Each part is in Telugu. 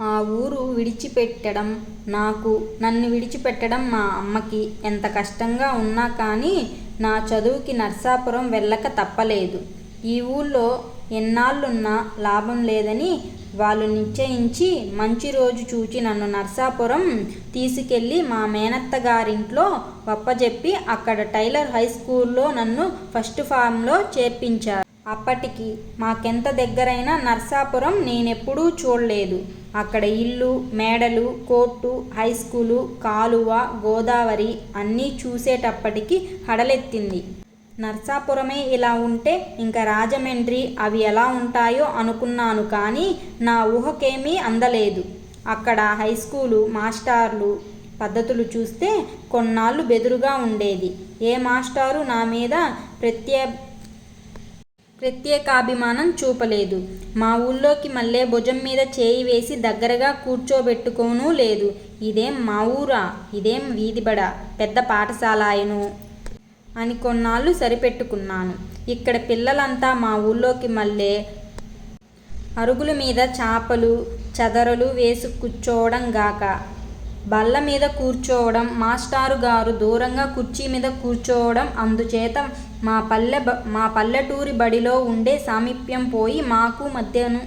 ఆ ఊరు విడిచిపెట్టడం నాకు నన్ను విడిచిపెట్టడం మా అమ్మకి ఎంత కష్టంగా ఉన్నా కానీ నా చదువుకి నర్సాపురం వెళ్ళక తప్పలేదు. ఈ ఊళ్ళో ఎన్నాళ్ళున్నా లాభం లేదని వాళ్ళు నిశ్చయించి మంచి రోజు చూచి నన్ను నర్సాపురం తీసుకెళ్ళి మా మేనత్త గారింట్లో వప్పజెప్పి అక్కడ టైలర్ హై స్కూల్లో నన్ను ఫస్ట్ ఫామ్లో చేర్పించారు. అప్పటికి మాకెంత దగ్గరైన నర్సాపురం నేనెప్పుడూ చూడలేదు. అక్కడ ఇల్లు మేడలు కోర్టు హై స్కూలు కాలువ గోదావరి అన్నీ చూసేటప్పటికి హడలెత్తింది. నర్సాపురమే ఇలా ఉంటే ఇంకా రాజమండ్రి అవి ఎలా ఉంటాయో అనుకున్నాను కానీ నా ఊహకేమీ అందలేదు. అక్కడ హై స్కూలు మాస్టార్లు పద్ధతులు చూస్తే కొన్నాళ్ళు బెదురుగా ఉండేది. ఏ మాస్టారు నా మీద ప్రత్యే ప్రత్యేకాభిమానం చూపలేదు. మా ఊళ్ళోకి మళ్ళీ భుజం మీద చేయి వేసి దగ్గరగా కూర్చోబెట్టుకోనూ లేదు. ఇదేం మా ఊరా? ఇదేం వీధిబడ? పెద్ద పాఠశాలాయను? అని కొన్నాళ్ళు సరిపెట్టుకున్నాను. ఇక్కడ పిల్లలంతా మా ఊళ్ళోకి మళ్ళీ అరుగుల మీద చాపలు చదరలు వేసి కూర్చోవడం గాక. బల్ల మీద కూర్చోవడం మాస్టారు గారు దూరంగా కుర్చీ మీద కూర్చోవడం అందుచేత మా పల్లె బ మా పల్లెటూరి బడిలో ఉండే సామీప్యం పోయి మాకు మధ్యను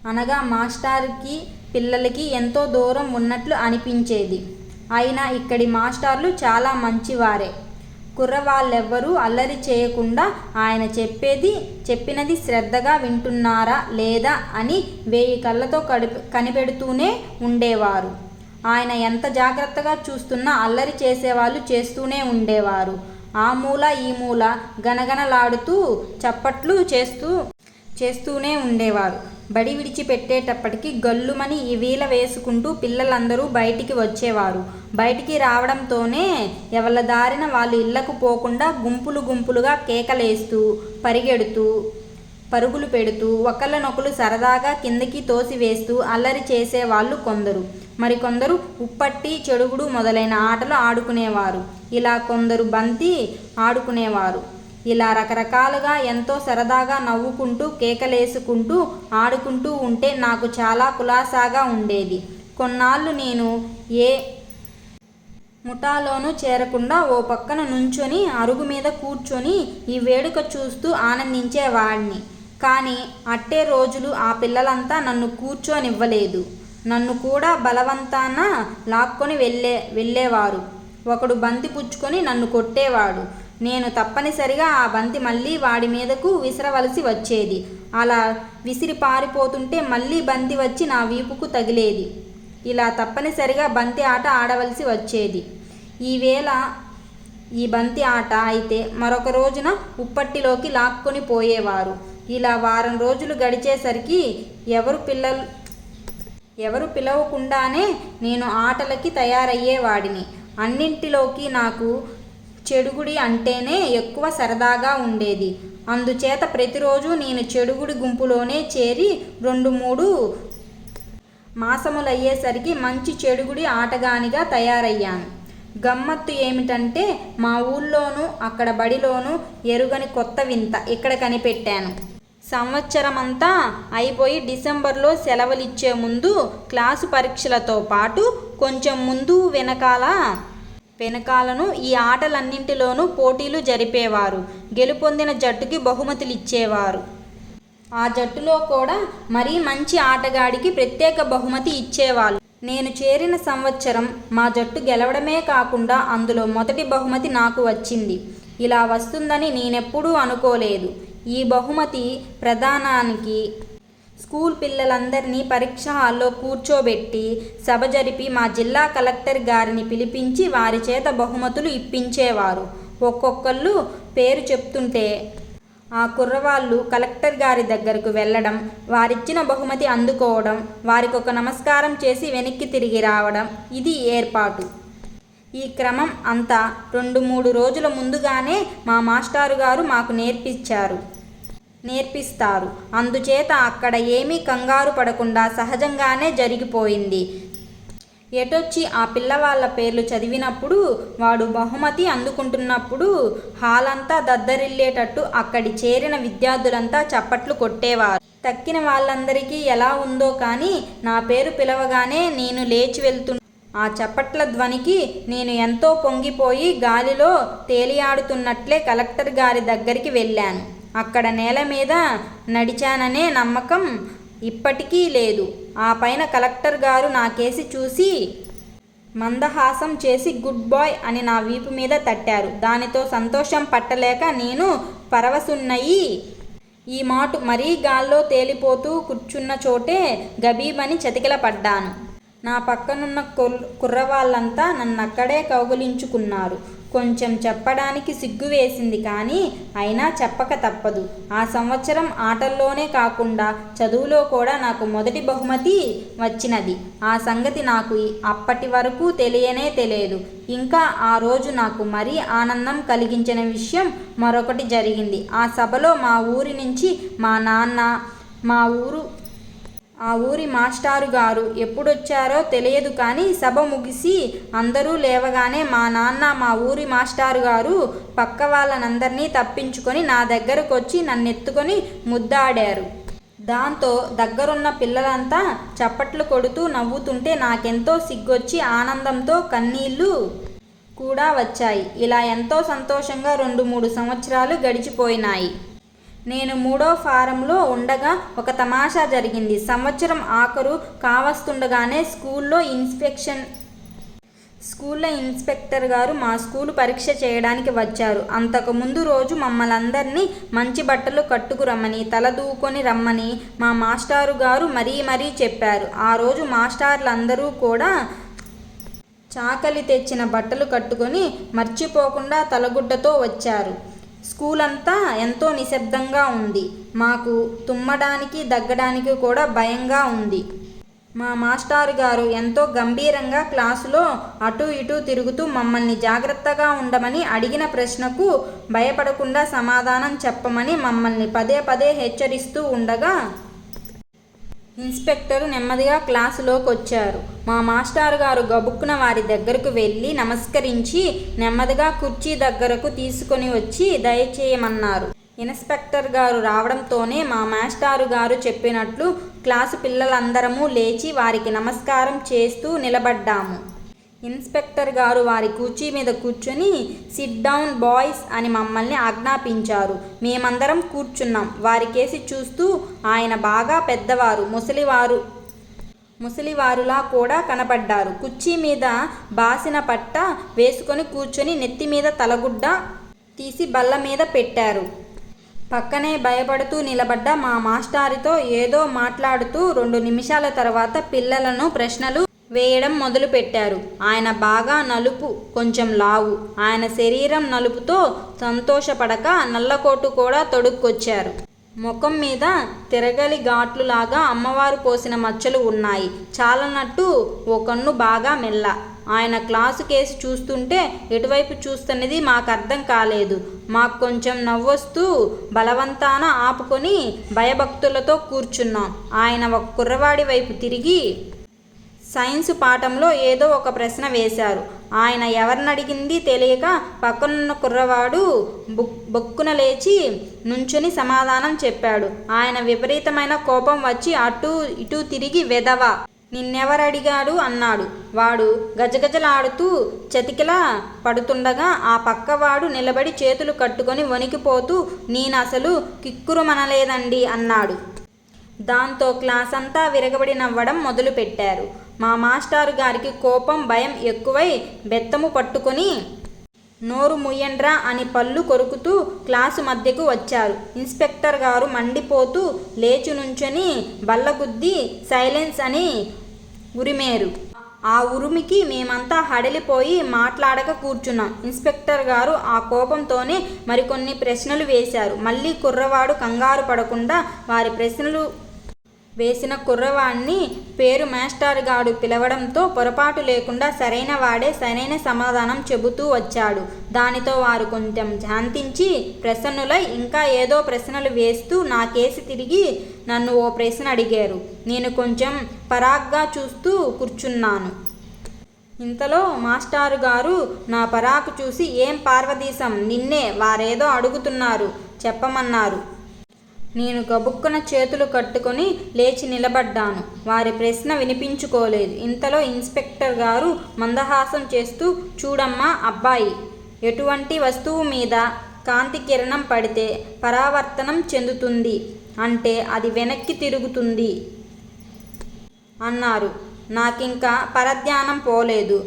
అనగా మాస్టార్కి పిల్లలకి ఎంతో దూరం ఉన్నట్లు అనిపించేది. అయినా ఇక్కడి మాస్టార్లు చాలా మంచివారే. కుర్రవాళ్ళెవ్వరూ అల్లరి చేయకుండా ఆయన చెప్పేది చెప్పినది శ్రద్ధగా వింటున్నారా లేదా అని వేయి కళ్ళతో కడిపి కనిపెడుతూనే ఉండేవారు. ఆయన ఎంత జాగ్రత్తగా చూస్తున్నా అల్లరి చేసేవాళ్ళు చేస్తూనే ఉండేవారు. ఆ మూల ఈ మూల గనగనలాడుతూ చప్పట్లు చేస్తూ చేస్తూనే ఉండేవారు. బడి విడిచిపెట్టేటప్పటికి గల్లుమని వీల వేసుకుంటూ పిల్లలందరూ బయటికి వచ్చేవారు. బయటికి రావడంతోనే ఎవళ్ళ దారిన వాళ్ళు ఇళ్ళకు పోకుండా గుంపులు గుంపులుగా కేకలేస్తూ పరిగెడుతూ పరుగులు పెడుతూ ఒకళ్ళనొకళ్ళు సరదాగా కిందకి తోసివేస్తూ అల్లరి చేసేవాళ్ళు కొందరు. మరికొందరు ఉప్పట్టి చెడుగుడు మొదలైన ఆటలు ఆడుకునేవారు. ఇలా కొందరు బంతి ఆడుకునేవారు. ఇలా రకరకాలుగా ఎంతో సరదాగా నవ్వుకుంటూ కేకలేసుకుంటూ ఆడుకుంటూ ఉంటే నాకు చాలా కులాసాగా ఉండేది. కొన్నాళ్ళు నేను ఏ ముఠాలోనూ చేరకుండా ఓ పక్కన నుంచొని అరుగు మీద కూర్చొని ఈ వేడుక చూస్తూ ఆనందించేవాడిని కానీ అట్టే రోజులు ఆ పిల్లలంతా నన్ను కూర్చోనివ్వలేదు. నన్ను కూడా బలవంతాన లాక్కొని వెళ్ళే వెళ్ళేవారు. ఒకడు బంతి పుచ్చుకొని నన్ను కొట్టేవాడు. నేను తప్పనిసరిగా ఆ బంతి మళ్ళీ వాడి మీదకు విసరవలసి వచ్చేది. అలా విసిరి పారిపోతుంటే మళ్ళీ బంతి వచ్చి నా వీపుకు తగిలేది. ఇలా తప్పనిసరిగా బంతి ఆట ఆడవలసి వచ్చేది. ఈవేళ ఈ బంతి ఆట అయితే మరొక రోజున ఉప్పట్టిలోకి లాక్కొని పోయేవారు. ఇలా వారం రోజులు గడిచేసరికి ఎవరు పిల్లలు ఎవరు పిలవకుండానే నేను ఆటలకి తయారయ్యేవాడిని. అన్నింటిలోకి నాకు చెడుగుడి అంటేనే ఎక్కువ సరదాగా ఉండేది. అందుచేత ప్రతిరోజు నేను చెడుగుడి గుంపులోనే చేరి రెండు మూడు మాసములయ్యేసరికి మంచి చెడుగుడి ఆటగానిగా తయారయ్యాను. గమ్మత్తు ఏమిటంటే మా ఊళ్ళోనూ అక్కడ బడిలోనూ ఎరుగని కొత్త వింత ఇక్కడ కనిపెట్టాను. సంవత్సరమంతా అయిపోయి డిసెంబర్లో సెలవులిచ్చే ముందు క్లాసు పరీక్షలతో పాటు కొంచెం ముందు వెనకాల వెనకాలను ఈ ఆటలన్నింటిలోనూ పోటీలు జరిపేవారు. గెలుపొందిన జట్టుకి బహుమతులు ఇచ్చేవారు ఆ జట్టులో కూడా మరీ మంచి ఆటగాడికి ప్రత్యేక బహుమతి ఇచ్చేవాళ్ళు. నేను చేరిన సంవత్సరం మా జట్టు గెలవడమే కాకుండా అందులో మొదటి బహుమతి నాకు వచ్చింది. ఇలా వస్తుందని నేనెప్పుడూ అనుకోలేదు. ఈ బహుమతి ప్రధానానికి స్కూల్ పిల్లలందరినీ పరీక్ష హాల్లో కూర్చోబెట్టి సభ జరిపి మా జిల్లా కలెక్టర్ గారిని పిలిపించి వారి చేత బహుమతులు ఇప్పించేవారు. ఒక్కొక్కళ్ళు పేరు చెప్తుంటే ఆ కుర్రవాళ్ళు కలెక్టర్ గారి దగ్గరకు వెళ్ళడం వారిచ్చిన బహుమతి అందుకోవడం వారికి ఒక నమస్కారం చేసి వెనక్కి తిరిగి రావడం ఇది ఏర్పాటు. ఈ క్రమం అంతా రెండు మూడు రోజుల ముందుగానే మా మాస్టారు గారు మాకు నేర్పించారు. నేర్పిస్తారు. అందుచేత అక్కడ ఏమీ కంగారు పడకుండా సహజంగానే జరిగిపోయింది. ఎటొచ్చి ఆ పిల్లవాళ్ళ పేర్లు చదివినప్పుడు వాడు బహుమతి అందుకుంటున్నప్పుడు హాలంతా దద్దరిల్లేటట్టు అక్కడి చేరిన విద్యార్థులంతా చప్పట్లు కొట్టేవారు. తక్కిన వాళ్ళందరికీ ఎలా ఉందో కానీ నా పేరు పిలవగానే నేను లేచి వెళ్తు ఆ చప్పట్ల ధ్వనికి నేను ఎంతో పొంగిపోయి గాలిలో తేలియాడుతున్నట్లే కలెక్టర్ గారి దగ్గరికి వెళ్ళాను. అక్కడ నేల మీద నడిచాననే నమ్మకం ఇప్పటికీ లేదు. ఆ పైన కలెక్టర్ గారు నా కేసి చూసి మందహాసం చేసి గుడ్ బాయ్ అని నా వీపు మీద తట్టారు. దానితో సంతోషం పట్టలేక నేను పరవశున్నయి. ఈ మాటు మరీ గాల్లో తేలిపోతూ కూర్చున్న చోటే గబీబని చతికిల పడ్డాను నా పక్కనున్న కుర్ కుర్రవాళ్ళంతా నన్నక్కడే కౌగులించుకున్నారు. కొంచెం చెప్పడానికి సిగ్గు వేసింది కానీ అయినా చెప్పక తప్పదు. ఆ సంవత్సరం ఆటల్లోనే కాకుండా చదువులో కూడా నాకు మొదటి బహుమతి వచ్చినది. ఆ సంగతి నాకు అప్పటి వరకు తెలియనే తెలియదు. ఇంకా ఆ రోజు నాకు మరీ ఆనందం కలిగించిన విషయం మరొకటి జరిగింది. ఆ సభలో మా ఊరి నుంచి మా నాన్న మా ఊరు ఆ ఊరి మాస్టారు గారు ఎప్పుడొచ్చారో తెలియదు కానీ సభ ముగిసి అందరూ లేవగానే మా నాన్న మా ఊరి మాస్టారు గారు పక్క వాళ్ళనందరినీ తప్పించుకొని నా దగ్గరకు వచ్చి నన్నెత్తుకొని ముద్దాడారు. దాంతో దగ్గరున్న పిల్లలంతా చప్పట్లు కొడుతూ నవ్వుతుంటే నాకెంతో సిగ్గొచ్చి ఆనందంతో కన్నీళ్ళు కూడా వచ్చాయి. ఇలా ఎంతో సంతోషంగా రెండు మూడు సంవత్సరాలు గడిచిపోయినాయి. నేను మూడో ఫారంలో ఉండగా ఒక తమాషా జరిగింది. సంవత్సరం ఆఖరు కావస్తుండగానే స్కూల్లో ఇన్స్పెక్షన్ స్కూల్లో ఇన్స్పెక్టర్ గారు మా స్కూలు పరీక్ష చేయడానికి వచ్చారు. అంతకు ముందు రోజు మమ్మల్ని అందరినీ మంచి బట్టలు కట్టుకురమ్మని తల దూకొని రమ్మని మా మాస్టారు గారు మరీ మరీ చెప్పారు. ఆ రోజు మాస్టార్లందరూ కూడా చాకలి తెచ్చిన బట్టలు కట్టుకొని మర్చిపోకుండా తలగుడ్డతో వచ్చారు. స్కూల్ అంతా ఎంతో నిశ్శబ్దంగా ఉంది. మాకు తుమ్మడానికి దగ్గడానికి కూడా భయంగా ఉంది. మా మాస్టారు గారు ఎంతో గంభీరంగా క్లాసులో అటు ఇటు తిరుగుతూ మమ్మల్ని జాగ్రత్తగా ఉండమని అడిగిన ప్రశ్నకు భయపడకుండా సమాధానం చెప్పమని మమ్మల్ని పదే పదే హెచ్చరిస్తూ ఉండగా ఇన్స్పెక్టర్ నెమ్మదిగా క్లాసులోకి వచ్చారు మా మాస్టారు గారు గబుక్కున వారి దగ్గరకు వెళ్ళి నమస్కరించి నెమ్మదిగా కుర్చీ దగ్గరకు తీసుకొని వచ్చి దయచేయమన్నారు. ఇన్స్పెక్టర్ గారు రావడంతోనే మా మాస్టారు గారు చెప్పినట్లు క్లాసు పిల్లలందరము లేచి వారికి నమస్కారం చేస్తూ నిలబడ్డాము. ఇన్స్పెక్టర్ గారు వారి కుర్చీ మీద కూర్చొని సిట్ డౌన్ బాయ్స్ అని మమ్మల్ని ఆజ్ఞాపించారు. మేమందరం కూర్చున్నాం. వారి కేసి చూస్తూ ఆయన బాగా పెద్దవారు ముసలివారు ముసలివారులా కూడా కనపడ్డారు. కుర్చీ మీద బాసిన పట్ట వేసుకొని కూర్చొని నెత్తి మీద తలగుడ్డ తీసి బల్ల మీద పెట్టారు. పక్కనే భయపడుతూ నిలబడ్డ మా మాస్టారితో ఏదో మాట్లాడుతూ రెండు నిమిషాల తర్వాత పిల్లలను ప్రశ్నలు వేయడం మొదలుపెట్టారు. ఆయన బాగా నలుపు కొంచెం లావు. ఆయన శరీరం నలుపుతో సంతోషపడక నల్లకోటు కూడా తొడుక్కొచ్చారు. ముఖం మీద తిరగలి ఘాట్లులాగా అమ్మవారు పోసిన మచ్చలు ఉన్నాయి. చాలనట్టు ఓ కన్ను బాగా మెల్ల. ఆయన క్లాసు కేసు చూస్తుంటే ఎటువైపు చూస్తున్నది మాకు అర్థం కాలేదు. మాకు కొంచెం నవ్వొస్తూ బలవంతాన ఆపుకొని భయభక్తులతో కూర్చున్నాం. ఆయన ఒక కుర్రవాడి వైపు తిరిగి సైన్స్ పాఠంలో ఏదో ఒక ప్రశ్న వేశారు. ఆయన ఎవరినడిగింది తెలియక పక్కనున్న కుర్రవాడు బుక్ బొక్కున లేచి నుంచుని సమాధానం చెప్పాడు. ఆయన విపరీతమైన కోపం వచ్చి అటు ఇటు తిరిగి వెదవ నిన్నెవరడిగాడు? అన్నాడు. వాడు గజగజలాడుతూ చతికిలా పడుతుండగా ఆ పక్కవాడు నిలబడి చేతులు కట్టుకొని వణికిపోతూ నేనసలు కిక్కురుమనలేదండి అన్నాడు. దాంతో క్లాస్ అంతా విరగబడి నవ్వడం మొదలుపెట్టారు. మా మాస్టారు గారికి కోపం భయం ఎక్కువై బెత్తము పట్టుకొని నోరు ముయ్యండ్రా అని పళ్ళు కొరుకుతూ క్లాసు మధ్యకు వచ్చారు. ఇన్స్పెక్టర్ గారు మండిపోతూ లేచి నుంచొని బల్లగుద్ది సైలెన్స్ అని ఉరిమేరు. ఆ ఉరుమికి మేమంతా హడలిపోయి మాట్లాడక కూర్చున్నాం. ఇన్స్పెక్టర్ గారు ఆ కోపంతోనే మరికొన్ని ప్రశ్నలు వేశారు. మళ్ళీ కుర్రవాడు కంగారు పడకుండా వారి ప్రశ్నలు వేసిన కుర్రవాణ్ణి పేరు మాస్టర్ గాడు పిలవడంతో పొరపాటు లేకుండా సరైన వాడే సరైన సమాధానం చెబుతూ వచ్చాడు. దానితో వారు కొంచెం శాంతించి ప్రసన్నులై ఇంకా ఏదో ప్రశ్నలు వేస్తూ నా కేసి తిరిగి నన్ను ఓ ప్రశ్న అడిగారు. నేను కొంచెం పరాగ్గా చూస్తూ కూర్చున్నాను. ఇంతలో మాస్టారు గారు నా పరాకు చూసి ఏం పార్వతీశం నిన్నే వారేదో అడుగుతున్నారు చెప్పమన్నారు. నేను గబుక్కున చేతులు కట్టుకొని లేచి నిలబడ్డాను. వారి ప్రశ్న వినిపించుకోలేదు. ఇంతలో ఇన్స్పెక్టర్ గారు మందహాసం చేస్తూ చూడమ్మా అబ్బాయి ఎటువంటి వస్తువు మీద కాంతి కిరణం పడితే పరావర్తనం చెందుతుంది. అంటే అది వెనక్కి తిరుగుతుంది అన్నారు. నాకింకా పరధ్యానం పోలేదు.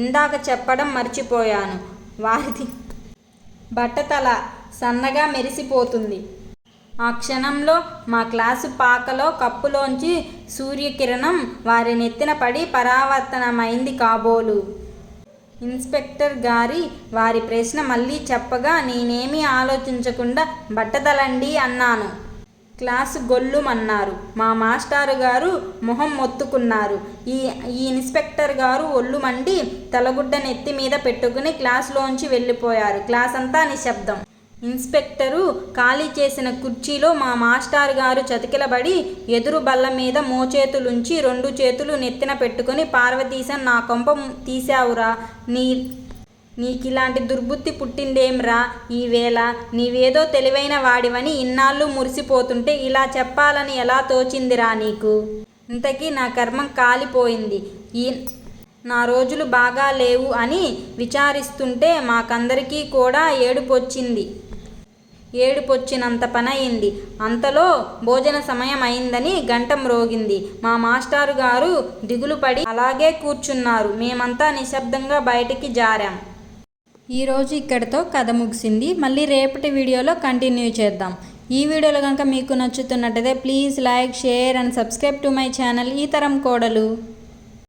ఇందాక చెప్పడం మర్చిపోయాను. వారిది బట్టతల సన్నగా మెరిసిపోతుంది. ఆ క్షణంలో మా క్లాసు పాకలో కప్పులోంచి సూర్యకిరణం వారి నెత్తిన పడి పరావర్తనమైంది కాబోలు. ఇన్స్పెక్టర్ గారి వారి ప్రశ్న మళ్ళీ చెప్పగా నేనేమీ ఆలోచించకుండా బట్టతలండి అన్నాను. క్లాసు గొల్లుమన్నారు. మా మాస్టారు గారు మొహం మొత్తుకున్నారు. ఈ ఈ ఇన్స్పెక్టర్ గారు ఒళ్ళు మండి తలగుడ్డ నెత్తి మీద పెట్టుకుని క్లాసులోంచి వెళ్ళిపోయారు. క్లాస్ అంతా నిశ్శబ్దం. ఇన్స్పెక్టరు ఖాళీ చేసిన కుర్చీలో మా మాస్టారు గారు చతికిలబడి ఎదురు బల్ల మీద మోచేతులుంచి రెండు చేతులు నెత్తిన పెట్టుకుని పార్వతీశం నా కొంప తీశావురా. నీ నీకిలాంటి దుర్బుద్ధి పుట్టిందేమ్రా ఈవేళ నీవేదో తెలివైన వాడివని ఇన్నాళ్ళు మురిసిపోతుంటే ఇలా చెప్పాలని ఎలా తోచిందిరా నీకు? ఇంతకీ నా కర్మం కాలిపోయింది. ఈ నా రోజులు బాగా లేవు అని విచారిస్తుంటే మాకందరికీ కూడా ఏడుపొచ్చింది. ఏడుపొచ్చినంత పనయింది. అంతలో భోజన సమయం అయిందని గంట మ్రోగింది మా మాస్టారు గారు దిగులు పడి అలాగే కూర్చున్నారు. మేమంతా నిశ్శబ్దంగా బయటికి జారాం. ఈరోజు ఇక్కడితో కథ ముగిసింది. మళ్ళీ రేపటి వీడియోలో కంటిన్యూ చేద్దాం. ఈ వీడియోలో కనుక మీకు నచ్చుతున్నట్టయితే please like share and subscribe to my channel ఈ తరం కోడలు.